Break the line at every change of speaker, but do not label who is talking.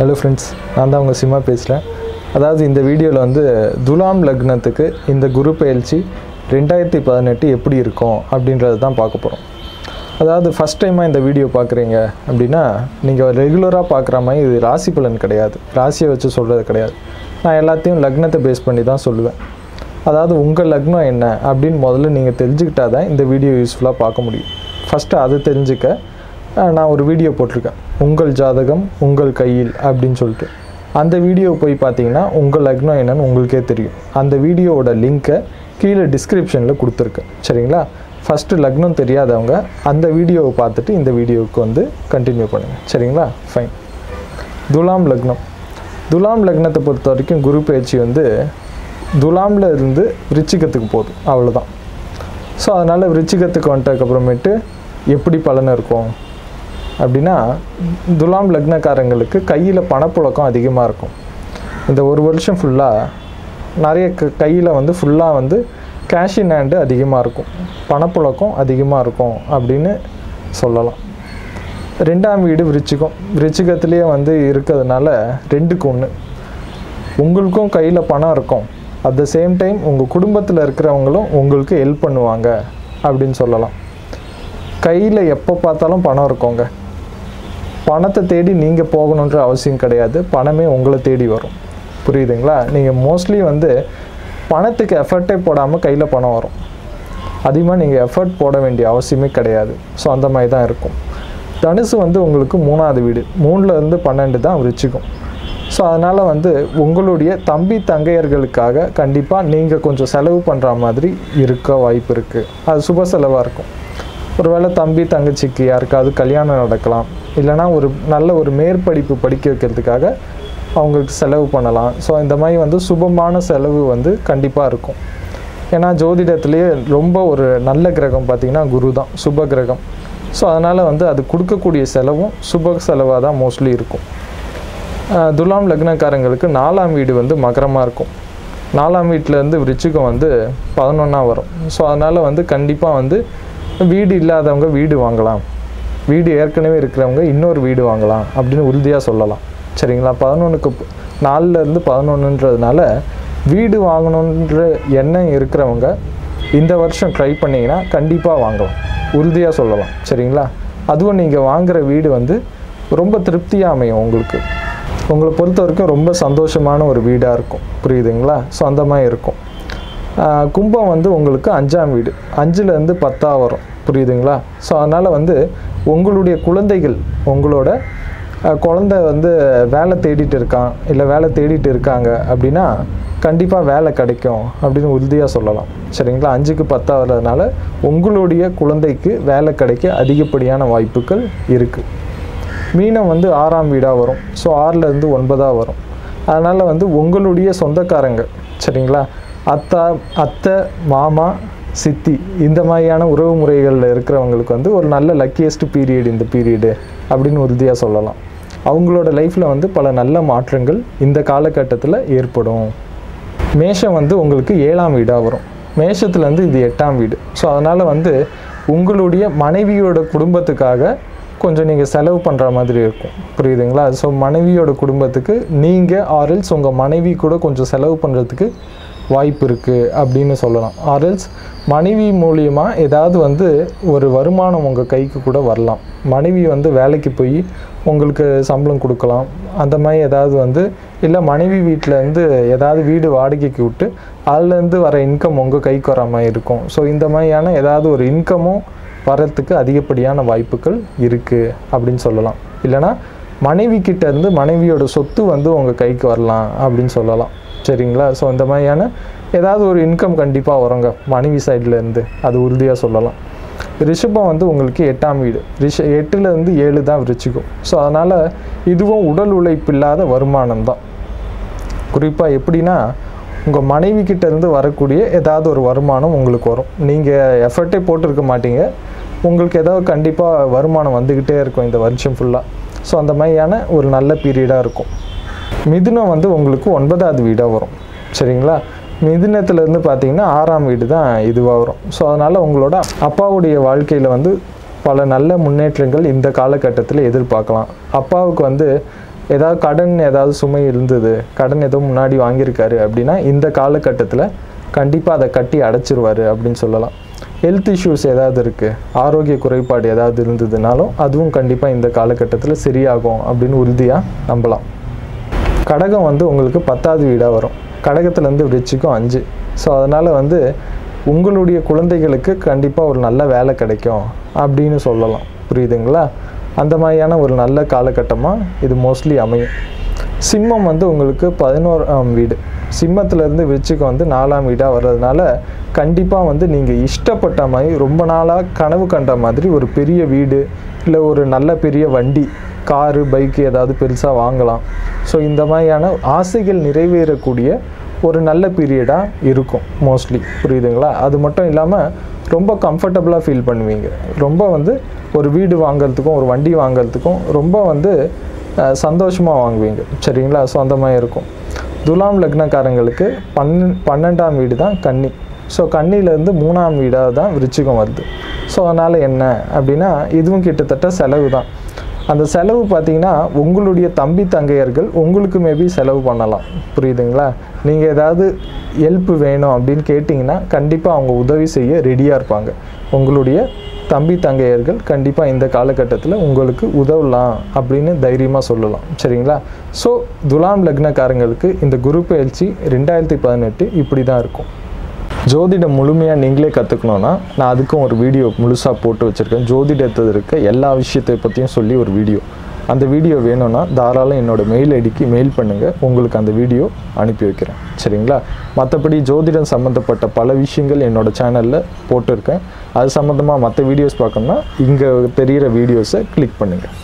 Hello friends நான் தான் உங்கள் சிம்மா பேசுகிறேன் அதாவது இந்த வீடியோவில் வந்து துலாம் லக்னத்துக்கு இந்த குரு பயிற்சி ரெண்டாயிரத்தி பதினெட்டு எப்படி இருக்கும் அப்படின்றது தான் பார்க்க போகிறோம் அதாவது ஃபஸ்ட் டைமாக இந்த வீடியோ பார்க்குறீங்க அப்படின்னா நீங்கள் ரெகுலராக பார்க்குற மாதிரி இது ராசி பலன் கிடையாது. ராசியை வச்சு சொல்கிறது கிடையாது. நான் எல்லாத்தையும் லக்னத்தை பேஸ் பண்ணி தான் சொல்லுவேன். அதாவது உங்கள் லக்னம் என்ன அப்படின்னு முதல்ல நீங்கள் தெரிஞ்சுக்கிட்டா தான் இந்த வீடியோ யூஸ்ஃபுல்லாக பார்க்க முடியும். ஃபஸ்ட்டு அதை தெரிஞ்சுக்க நான் ஒரு வீடியோ போட்டிருக்கேன். உங்கள் ஜாதகம் உங்கள் கையில் அப்படின்னு சொல்லிட்டு. அந்த வீடியோ போய் பார்த்தீங்கன்னா உங்கள் லக்னம் என்னன்னு உங்களுக்கே தெரியும். அந்த வீடியோவோட லிங்க்கை கீழே டிஸ்கிரிப்ஷனில் கொடுத்துருக்கேன். சரிங்களா? ஃபஸ்ட்டு லக்னம் தெரியாதவங்க அந்த வீடியோவை பார்த்துட்டு இந்த வீடியோவுக்கு வந்து கண்டினியூ பண்ணுங்கள் சரிங்களா? ஃபைன் துலாம் லக்னம். துலாம் லக்னத்தை பொறுத்த வரைக்கும் குரு பயிற்சி வந்து துலாமில் இருந்து விருச்சிகத்துக்கு போதும். அவ்வளோதான் ஸோ அதனால் விருச்சிகத்துக்கு வந்துட்டதுக்கப்புறமேட்டு எப்படி பலன் இருக்கும்? அப்படின்னா துலாம் லக்னக்காரங்களுக்கு கையில் பணப்புழக்கம் அதிகமாக இருக்கும். இந்த ஒரு வருஷம் ஃபுல்லாக நிறைய க கையில் வந்து ஃபுல்லாக வந்து கேஷ் இன் ஹேண்டு அதிகமாக இருக்கும். பணப்புழக்கம் அதிகமாக இருக்கும் அப்படின்னு சொல்லலாம். ரெண்டாம் வீடு விருச்சிகம். விருச்சிகத்துலேயே வந்து இருக்கிறதுனால ரெண்டுக்கு ஒன்று உங்களுக்கும் கையில் பணம் இருக்கும். அட் த சேம் டைம் உங்கள் குடும்பத்தில் இருக்கிறவங்களும் உங்களுக்கு ஹெல்ப் பண்ணுவாங்க அப்படின்னு சொல்லலாம். கையில் எப்போ பார்த்தாலும் பணம் இருக்குங்க பணத்தை தேடி நீங்கள் போகணுன்ற அவசியம் கிடையாது. பணமே உங்களை தேடி வரும். புரியுதுங்களா? நீங்கள் மோஸ்ட்லி வந்து பணத்துக்கு எஃபர்ட்டே போடாமல் கையில் பணம் வரும். அதிகமாக நீங்கள் எஃபர்ட் போட வேண்டிய அவசியமே கிடையாது. ஸோ அந்த மாதிரி தான் இருக்கும். தனுசு வந்து உங்களுக்கு மூணாவது வீடு. மூணுலேருந்து பன்னெண்டு தான் ரிச்சிக்கும் ஸோ அதனால் வந்து உங்களுடைய தம்பி தங்கையர்களுக்காக கண்டிப்பாக நீங்கள் கொஞ்சம் செலவு பண்ணுற மாதிரி இருக்க வாய்ப்பு இருக்குது அது சுப செலவாக இருக்கும். ஒருவேளை தம்பி தங்கச்சிக்கு யாருக்காவது கல்யாணம் நடக்கலாம். இல்லைனா ஒரு நல்ல ஒரு மேற்படிப்பு படிக்க வைக்கிறதுக்காக அவங்களுக்கு செலவு பண்ணலாம். ஸோ இந்த மாதிரி வந்து சுபமான செலவு வந்து கண்டிப்பாக இருக்கும். ஏன்னா ஜோதிடத்துலேயே ரொம்ப ஒரு நல்ல கிரகம் பார்த்திங்கன்னா குரு தான் சுப கிரகம். ஸோ அதனால் வந்து அது கொடுக்கக்கூடிய செலவும் சுப செலவாக தான் மோஸ்ட்லி இருக்கும். துலாம் லக்னக்காரங்களுக்கு நாலாம் வீடு வந்து மகரமாக இருக்கும். நாலாம் வீட்டிலேருந்து விருச்சிகம் வந்து பதினொன்றா வரும். ஸோ அதனால் வந்து கண்டிப்பாக வந்து வீடு இல்லாதவங்க வீடு வாங்கலாம். வீடு ஏற்கனவே இருக்கிறவங்க இன்னொரு வீடு வாங்கலாம் அப்படின்னு உறுதியாக சொல்லலாம். சரிங்களா? பதினொன்றுக்கு நாலுலேருந்து பதினொன்றுன்றதுனால வீடு வாங்கணுன்ற எண்ணம் இருக்கிறவங்க இந்த வருஷம் ட்ரை பண்ணிங்கன்னா கண்டிப்பாக வாங்கலாம். உறுதியாக சொல்லலாம். சரிங்களா? அதுவும் நீங்கள் வாங்குகிற வீடு வந்து ரொம்ப திருப்தியாக அமையும் உங்களுக்கு. உங்களை பொறுத்த வரைக்கும் ரொம்ப சந்தோஷமான ஒரு வீடாக இருக்கும். புரியுதுங்களா? ஸோ அந்த மாதிரி இருக்கும். கும்பம் வந்து உங்களுக்கு அஞ்சாம் வீடு. அஞ்சுலேருந்து பத்தாக வரும். புரியுதுங்களா? ஸோ அதனால் வந்து உங்களுடைய குழந்தைகள் உங்களோட குழந்தை வந்து வேலை தேடிட்டு இருக்கான் இல்லை வேலை தேடிட்டு இருக்காங்க அப்படின்னா கண்டிப்பாக வேலை கிடைக்கும் அப்படின்னு உறுதியாக சொல்லலாம். சரிங்களா? அஞ்சுக்கு பத்தாக வர்றதுனால உங்களுடைய குழந்தைக்கு வேலை கிடைக்க அதிகப்படியான வாய்ப்புகள் இருக்குது மீனம் வந்து ஆறாம் வீடாக வரும். ஸோ ஆறிலேருந்து ஒன்பதாக வரும். அதனால் வந்து உங்களுடைய சொந்தக்காரங்க சரிங்களா? அத்தா அத்தை மாமா சித்தி இந்த மாதிரியான உறவு முறைகளில் இருக்கிறவங்களுக்கு வந்து ஒரு நல்ல லக்கியஸ்ட் பீரியட் இந்த பீரியடு அப்படின்னு உறுதியாக சொல்லலாம். அவங்களோட லைஃப்பில் வந்து பல நல்ல மாற்றங்கள் இந்த காலகட்டத்தில் ஏற்படும். மேஷம் வந்து உங்களுக்கு ஏழாம் வீடாக வரும். மேஷத்துலேருந்து இது எட்டாம் வீடு. ஸோ அதனால் வந்து உங்களுடைய மனைவியோட குடும்பத்துக்காக கொஞ்சம் நீங்கள் செலவு பண்ணுற மாதிரி இருக்கும். புரியுதுங்களா? ஸோ மனைவியோட குடும்பத்துக்கு நீங்கள் ஆர்எல்ஸ் உங்கள் மனைவி கூட கொஞ்சம் செலவு பண்ணுறதுக்கு வாய்ப்பு இருக்குது அப்படின்னு சொல்லலாம். ஆர்எல்ஸ் மனைவி மூலியமாக ஏதாவது வந்து ஒரு வருமானம் உங்கள் கைக்கு கூட வரலாம். மனைவி வந்து வேலைக்கு போய் உங்களுக்கு சம்பளம் கொடுக்கலாம். அந்த மாதிரி ஏதாவது வந்து இல்லை மனைவி வீட்டிலேருந்து ஏதாவது வீடு வாடகைக்கு விட்டு அதுலேருந்து வர இன்கம் உங்கள் கைக்கு வர மாதிரி இருக்கும். ஸோ இந்த மாதிரியான ஏதாவது ஒரு இன்கமும் வரத்துக்கு அதிகப்படியான வாய்ப்புகள் இருக்குது அப்படின்னு சொல்லலாம். இல்லைனா மனைவி கிட்டேருந்து மனைவியோட சொத்து வந்து உங்கள் கைக்கு வரலாம் அப்படின்னு சொல்லலாம். சரிங்களா? ஸோ இந்த மாதிரியான ஏதாவது ஒரு இன்கம் கண்டிப்பாக வருங்க. மனைவி சைடில் இருந்து. அது உறுதியாக சொல்லலாம். ரிஷபம் வந்து உங்களுக்கு எட்டாம் வீடு. ரிஷ எட்டுலேருந்து ஏழு தான் விரிச்சிக்கும் ஸோ அதனால் இதுவும் உடல் உழைப்பு இல்லாத வருமானம் தான். குறிப்பாக எப்படின்னா உங்கள் மனைவி கிட்டேருந்து வரக்கூடிய ஏதாவது ஒரு வருமானம் உங்களுக்கு வரும். நீங்கள் எஃபர்ட்டே போட்டிருக்க மாட்டீங்க. உங்களுக்கு ஏதாவது கண்டிப்பாக வருமானம் வந்துக்கிட்டே இருக்கும் இந்த வருஷம் ஃபுல்லாக ஸோ அந்த மாதிரியான ஒரு நல்ல பீரியடாக இருக்கும். மிதுனம் வந்து உங்களுக்கு ஒன்பதாவது வீடாக வரும். சரிங்களா? மிதுனத்துலேருந்து பார்த்தீங்கன்னா ஆறாம் வீடு தான் இதுவாக வரும். ஸோ அதனால் உங்களோட அப்பாவுடைய வாழ்க்கையில் வந்து பல நல்ல முன்னேற்றங்கள் இந்த காலகட்டத்தில் எதிர்பார்க்கலாம். அப்பாவுக்கு வந்து ஏதாவது கடன் ஏதாவது சுமை இருந்தது கடன் ஏதோ முன்னாடி வாங்கியிருக்காரு அப்படின்னா இந்த காலகட்டத்தில் கண்டிப்பாக அதை கட்டி அடைச்சிருவாரு அப்படின்னு சொல்லலாம். ஹெல்த் இஷ்யூஸ் ஏதாவது இருக்குது ஆரோக்கிய குறைபாடு ஏதாவது இருந்ததுனாலும் அதுவும் கண்டிப்பாக இந்த காலகட்டத்தில் சரியாகும் அப்படின்னு உறுதியாக நம்பலாம். கடகம் வந்து உங்களுக்கு பத்தாவது வீடாக வரும். கடகத்துலேருந்து விருச்சிக்கும் அஞ்சு. ஸோ அதனால் வந்து உங்களுடைய குழந்தைகளுக்கு கண்டிப்பாக ஒரு நல்ல வேலை கிடைக்கும் அப்படின்னு சொல்லலாம். புரியுதுங்களா? அந்த மாதிரியான ஒரு நல்ல காலகட்டமாக இது மோஸ்ட்லி அமையும். சிம்மம் வந்து உங்களுக்கு பதினோராம் வீடு. சிம்மத்துலேருந்து விருச்சிக்கு வந்து நாலாம் வீடாக வர்றதுனால கண்டிப்பாக வந்து நீங்கள் இஷ்டப்பட்ட மாதிரி ரொம்ப நாளாக கனவு கண்ட மாதிரி ஒரு பெரிய வீடு இல்லை ஒரு நல்ல பெரிய வண்டி காரு பைக்கு ஏதாவது பெருசாக வாங்கலாம். ஸோ இந்த மாதிரியான ஆசைகள் நிறைவேறக்கூடிய ஒரு நல்ல பீரியடாக இருக்கும் மோஸ்ட்லி புரியுதுங்களா? அது மட்டும் இல்லாமல் ரொம்ப கம்ஃபர்டபுளாக ஃபீல் பண்ணுவீங்க. ரொம்ப வந்து ஒரு வீடு வாங்கிறதுக்கும் ஒரு வண்டி வாங்குறதுக்கும் ரொம்ப வந்து சந்தோஷமாக வாங்குவீங்க. சரிங்களா? ஸோ அந்த மாதிரி இருக்கும். துலாம் லக்னக்காரங்களுக்கு பன் பன்னெண்டாம் வீடு தான் கன்னி. ஸோ கன்னியிலேருந்து மூணாம் வீடாக தான் விருச்சிகம் வருது. ஸோ அதனால் என்ன அப்படின்னா இதுவும் கிட்டத்தட்ட செலவு தான். அந்த செலவு பார்த்தீங்கன்னா உங்களுடைய தம்பி தங்கையர்கள் உங்களுக்கு மேபி செலவு பண்ணலாம். புரியுதுங்களா? நீங்கள் ஏதாவது ஹெல்ப் வேணும் அப்படின்னு கேட்டிங்கன்னா கண்டிப்பாக அவங்க உதவி செய்ய ரெடியாக இருப்பாங்க. உங்களுடைய தம்பி தங்கையர்கள் கண்டிப்பாக இந்த காலகட்டத்தில் உங்களுக்கு உதவலாம் அப்படின்னு தைரியமாக சொல்லலாம். சரிங்களா? ஸோ துலாம் லக்னக்காரங்களுக்கு இந்த குரு பயிற்சி ரெண்டாயிரத்தி பதினெட்டு இப்படி தான் இருக்கும். ஜோதிடம் முழுமையாக நீங்களே கற்றுக்கணுன்னா நான் அதுக்கும் ஒரு வீடியோ முழுசாக போட்டு வச்சுருக்கேன். ஜோதிடத்தில் இருக்க எல்லா விஷயத்தை பற்றியும் சொல்லி ஒரு வீடியோ அந்த வீடியோ வேணும்னா தாராளம் என்னோட மெயில் ஐடிக்கு மெயில் பண்ணுங்கள் உங்களுக்கு அந்த வீடியோ அனுப்பி வைக்கிறேன். சரிங்களா? மற்றபடி ஜோதிடம் சம்மந்தப்பட்ட பல விஷயங்கள் என்னோடய சேனலில் போட்டிருக்கேன். அது சம்மந்தமாக மற்ற வீடியோஸ் பார்க்கணுன்னா இங்கே தெரிகிற வீடியோஸை கிளிக் பண்ணுங்கள்